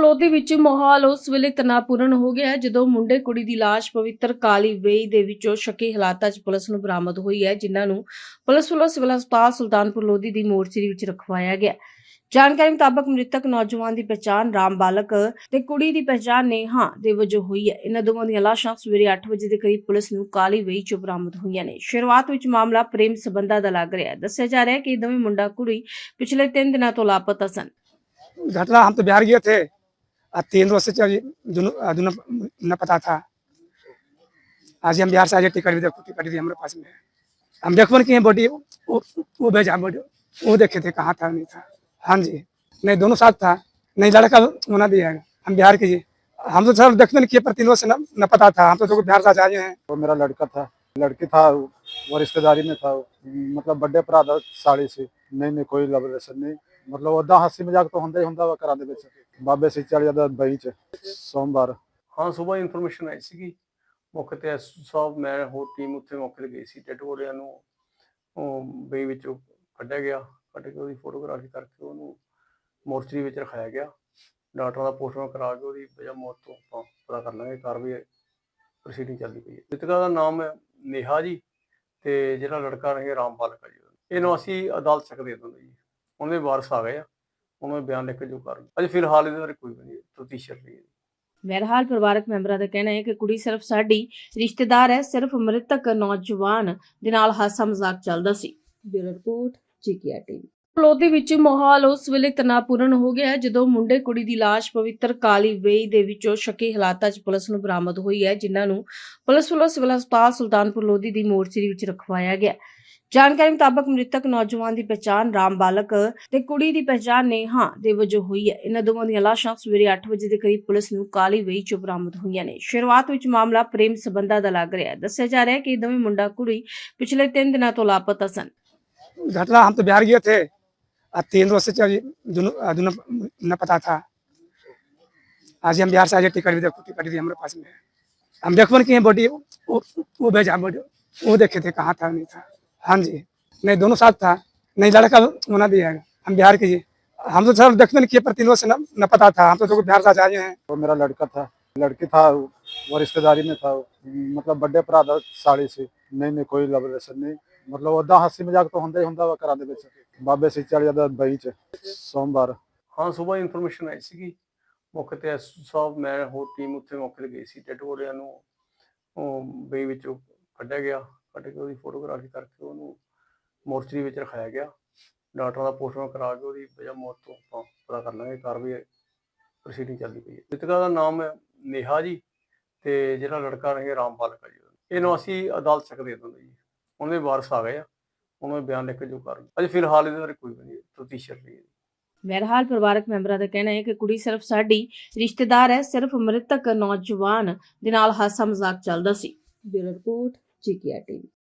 ਲੋਧੀ ਵਿੱਚ ਮਾਹੌਲ ਉਸ ਵੇਲੇ ਤਣਾਅਪੂਰਨ ਹੋ ਗਿਆ ਹੈ ਜਦੋਂ ਮੁੰਡੇ ਕੁੜੀ ਦੀ ਲਾਸ਼ ਪਵਿੱਤਰ ਕਾਲੀ ਵੇਈ ਦੇ ਵਿੱਚੋਂ ਸ਼ੱਕੀ ਹਾਲਾਤਾਂ 'ਚ ਪੁਲਿਸ ਨੂੰ ਬਰਾਮਦ ਹੋਈ ਹੈ ਜਿਨ੍ਹਾਂ ਨੂੰ ਪੁਲਿਸ ਵੱਲੋਂ ਸਿਵਲ ਹਸਪਤਾਲ ਸੁਲਤਾਨਪੁਰ ਲੋਧੀ ਦੀ ਮੋਰਚਰੀ ਵਿੱਚ ਰਖਵਾਇਆ ਗਿਆ ਜਾਣਕਾਰੀ ਮੁਤਾਬਕ ਮ੍ਰਿਤਕ ਨੌਜਵਾਨ ਦੀ ਪਛਾਣ ਰਾਮ ਬਾਲਕ ਤੇ ਕੁੜੀ ਦੀ ਪਛਾਣ ਨੇਹਾ ਦੇ ਵਜੋਂ ਹੋਈ ਹੈ ਇਹਨਾਂ ਦੋਵਾਂ ਦੀਆਂ ਲਾਸ਼ਾਂ ਸਵੇਰੇ 8 ਵਜੇ ਦੇ ਕਰੀਬ ਪੁਲਿਸ ਨੂੰ ਕਾਲੀ ਵੇਈ 'ਚੋਂ ਬਰਾਮਦ ਹੋਈਆਂ ਨੇ ਸ਼ੁਰੂਆਤ ਵਿੱਚ ਮਾਮਲਾ ਪ੍ਰੇਮ ਸੰਬੰਧਾਂ ਦਾ ਲੱਗ ਰਿਹਾ ਹੈ ਦੱਸਿਆ ਜਾ ਰਿਹਾ ਹੈ ਕਿ ਇਹ ਦੋਵੇਂ ਮੁੰਡਾ ਕੁੜੀ ਪਿਛਲੇ 3 ਦਿਨਾਂ ਤੋਂ ਲਾਪਤਾ ਸਨ घटना हम तो बिहार गए थे और तीन रोज से न पता था। आज हम बिहार से आज टिकट भी देखो टिकट भी हमारे पास में है। हम देखो नहीं किए बॉडी वो भेजा बॉडी वो देखे थे कहाँ था नहीं था। हाँ जी नहीं दोनों साथ था। नहीं लड़का होना भी है। हम बिहार के जी। हम तो सर देखते नहीं किए पर तीन रोज से न पता था। हम तो, तो बिहार से आ हैं। वो मेरा लड़का था। लड़की था वो रिश्तेदारी में था। मतलब बर्थडे पर आधा साड़ी से। नहीं नहीं कोई लबरेशन नहीं। ਮਤਲਬ ਉਹਦਾ ਹਾਸੀ ਮਜ਼ਾਕ ਤਾਂ ਹੁੰਦਾ ਹੀ ਹੁੰਦਾ ਵਾ ਘਰਾਂ ਦੇ ਵਿੱਚ। ਬਾਬੇ ਸੀ ਚੜ ਜਾਂਦਾ ਬਈ ਚ, ਸੋਮਵਾਰ। ਹਾਂ, ਸਵੇਰ ਇਨਫੋਰਮੇਸ਼ਨ ਆਈ ਸੀਗੀ। ਮੌਕੇ ਤੇ ਸਾਹਿਬ, ਮੈਂ ਹੋਰ ਟੀਮ ਉੱਥੇ ਮੌਕੇ ਤੇ ਗਈ ਸੀ ਡੈਡ ਨੂੰ ਉਹ ਬਈ ਵਿੱਚੋਂ ਕੱਢਿਆ ਗਿਆ, ਕੱਢ ਕੇ ਉਹਦੀ ਫੋਟੋਗ੍ਰਾਫੀ ਕਰਕੇ ਉਹਨੂੰ ਮੋਰਚਰੀ ਵਿੱਚ ਰਖਾਇਆ ਗਿਆ। ਡਾਕਟਰਾਂ ਦਾ ਪੋਸਟਮਾਰਟਮ ਕਰਾ ਕੇ ਉਹਦੀ ਵਜ੍ਹਾ ਮੌਤ ਤੋਂ ਆਪਾਂ ਪਤਾ ਕਰ ਲਾਂਗੇ ਕਾਰਵਾਈ ਪ੍ਰੋਸੀਡਿੰਗ ਚੱਲਦੀ ਪਈ ਹੈ। ਮ੍ਰਿਤਕਾ ਦਾ ਨਾਮ ਹੈ ਨੇਹਾ ਜੀ ਤੇ ਜਿਹੜਾ ਲੜਕਾ ਰਹੇ ਰਾਮ ਬਾਲਕ ਜੀ। ਇਹਨੂੰ ਅਸੀਂ ਅਦਾਲਤ ਤੱਕ ਦੇ ਦਿੰਦੇ ਜੀ ਉਹਦੇ ਵਾਰਸ ਆ ਗਏ ਆ ਉਹਨਾਂ ਦੇ ਬਿਆਨ ਲਿਖ ਕੇ ਜੋ ਕਰ ਅਜੇ ਫਿਲਹਾਲ ਇਹਦੇ ਬਾਰੇ ਕੋਈ ਵੀ ਨਹੀਂ ਤਫਤੀਸ਼ ਚੱਲ ਰਹੀ ਹੈ। ਬਹਰਹਾਲ ਪਰਿਵਾਰਕ ਮੈਂਬਰਾਂ ਦਾ ਕਹਿਣਾ ਹੈ ਕਿ ਕੁੜੀ ਸਿਰਫ ਸਾਡੀ ਰਿਸ਼ਤੇਦਾਰ ਹੈ, ਸਿਰਫ ਮ੍ਰਿਤਕ ਨੌਜਵਾਨ ਦੇ ਨਾਲ ਹਾਸਾ ਮਜ਼ਾਕ ਚੱਲਦਾ ਸੀ। ਬਿਊਰੋ ਰਿਪੋਰਟ ਜੀਕੀਆ ਟੀਵੀ। ਲੋਧੀ ਵਿੱਚ ਮਾਹੌਲ ਉਸ ਵੇਲੇ ਤਣਾਅਪੂਰਨ ਹੋ ਗਿਆ ਜਦੋਂ ਮੁੰਡੇ ਕੁੜੀ ਦੀ ਲਾਸ਼ ਪਵਿੱਤਰ ਕਾਲੀ ਵੇਈ ਦੇ ਵਿੱਚੋਂ ਸ਼ੱਕੀ ਹਾਲਾਤਾਂ 'ਚ ਪੁਲਿਸ ਨੂੰ ਬਰਾਮਦ ਹੋਈ ਹੈ, ਜਿਨ੍ਹਾਂ ਨੂੰ ਪੁਲਿਸ ਵੱਲੋਂ ਸਿਵਲ ਹਸਪਤਾਲ ਸੁਲਤਾਨਪੁਰ ਲੋਧੀ ਦੀ ਮੋਰਚਰੀ ਵਿੱਚ ਰਖਵਾਇਆ ਗਿਆ। ਜਾਣਕਾਰੀ ਮੁਤਾਬਕ ਮ੍ਰਿਤਕ ਨੌਜਵਾਨ ਦੀ ਪਛਾਣ ਰਾਮ ਬਾਲਕ ਤੇ ਕੁੜੀ ਦੀ ਪਛਾਣ ਨੇਹਾ ਦੇ ਵਜੋਂ ਹੋਈ ਹੈ ਇਹਨਾਂ ਦੋਵਾਂ ਦੀਆਂ ਲਾਸ਼ਾਂ ਸਵੇਰੇ 8 ਵਜੇ ਦੇ ਕਰੀਬ ਪੁਲਿਸ ਨੂੰ ਕਾਲੀ ਵੇਈ 'ਚੋਂ ਬਰਾਮਦ ਹੋਈਆਂ ਨੇ ਸ਼ੁਰੂਆਤ ਵਿੱਚ ਮਾਮਲਾ ਪ੍ਰੇਮ ਸੰਬੰਧਾਂ ਦਾ ਲੱਗ ਰਿਹਾ ਹੈ ਦੱਸਿਆ ਜਾ ਰਿਹਾ ਹੈ ਕਿ ਇਹ ਦੋਵੇਂ ਮੁੰਡਾ ਕੁੜੀ ਪਿਛਲੇ 3 ਦਿਨਾਂ ਤੋਂ ਲਾਪਤਾ ਸਨ घटना हम तो बिहार गए थे और तीन रोज से चल- दोनों दोनों न पता था आज हम बिहार से आज टिकट भी देखो टिकट भी हमारे पास में है हम देखो कि बॉडी वो, वो भेजा बॉडी वो देखे थे कहाँ था नहीं था हाँ जी नहीं दोनों साथ था नहीं लड़का होना भी है हम बिहार के जी हम तो सर देखते नहीं किए पर तीन रोज से न, न पता था हम तो देखो बिहार से आज आए हैं ਉਹ ਮੇਰਾ ਲੜਕਾ था ਲੜਕੀ था वो रिश्तेदारी में था मतलब ਵੱਡੇ ਭਰਾ ਦਾ ਸਾਲੀ ਸੀ ਨਹੀਂ ਨਹੀਂ ਕੋਈ ਲਵ ਰਿਲੇਸ਼ਨ ਨਹੀਂ ਮਤਲਬ ਉਹਦਾ ਹਾਸੀ ਮਜ਼ਾਕ ਤਾਂ ਹੁੰਦਾ ਹੀ ਹੁੰਦਾ ਵਾ ਘਰਾਂ ਦੇ ਵਿੱਚ ਬਾਬੇ ਸੀ ਚੜ ਜਾਂਦਾ ਬਈ ਚ ਸੋਮਵਾਰ ਹਾਂ ਸਵੇਰ ਇਨਫੋਰਮੇਸ਼ਨ ਆਈ ਸੀਗੀ ਮੌਕੇ ਤੇ ਐਸ ਸਾਹਿਬ ਮੈਂ ਹੋਰ ਟੀਮ ਉੱਥੇ ਮੌਕੇ ਤੇ ਗਈ ਸੀ ਡੈਡ ਬੋਡੀਆਂ ਨੂੰ ਉਹ ਬਈ ਵਿੱਚੋਂ ਕੱਢਿਆ ਗਿਆ ਕੱਢ ਕੇ ਉਹਦੀ ਫੋਟੋਗ੍ਰਾਫੀ ਕਰਕੇ ਉਹਨੂੰ ਮੋਰਚਰੀ ਵਿੱਚ ਰਖਾਇਆ ਗਿਆ। ਡਾਕਟਰਾਂ ਦਾ ਪੋਸਟਮਾਰਟਮ ਕਰਾ ਕੇ ਉਹਦੀ ਵਜ੍ਹਾ ਮੌਤ ਤੋਂ ਆਪਾਂ ਪਤਾ ਕਰ ਲਾਂਗੇ, ਕਾਰਵਾਈ ਪ੍ਰੋਸੀਡਿੰਗ ਚੱਲਦੀ ਪਈ ਹੈ। ਮ੍ਰਿਤਕਾ ਦਾ ਨਾਮ ਹੈ ਨੇਹਾ ਜੀ ਤੇ ਜਿਹੜਾ ਲੜਕਾ ਰਹੇ ਰਾਮ ਬਾਲਕ ਜੀ। ਇਹਨੂੰ ਅਸੀਂ ਅਦਾਲਤ ਤੱਕ ਦੇ ਦਿੰਦੇ ਜੀ। ਉਹਦੇ ਵਾਰਸ ਆ ਗਏ ਆ, ਉਹਨਾਂ ਦੇ ਬਿਆਨ ਲਿਖ ਕੇ ਜੋ ਕਰ ਅਜੇ ਫਿਲਹਾਲ ਇਹਦੇ ਬਾਰੇ ਕੋਈ ਨਹੀਂ ਤਫਤੀਸ਼ ਚੱਲ ਰਹੀ ਹੈ ਬਹਰਹਾਲ ਪਰਿਵਾਰਕ ਮੈਂਬਰਾਂ ਦਾ ਕਹਿਣਾ ਹੈ ਕਿ ਕੁੜੀ ਸਿਰਫ ਸਾਡੀ ਰਿਸ਼ਤੇਦਾਰ ਹੈ, ਸਿਰਫ ਮ੍ਰਿਤਕ ਨੌਜਵਾਨ ਦੇ ਨਾਲ ਹਾਸਾ ਮਜ਼ਾਕ ਚੱਲਦਾ ਸੀ। Bureau report. ਜੀਕੀਆ ਟੀਵੀ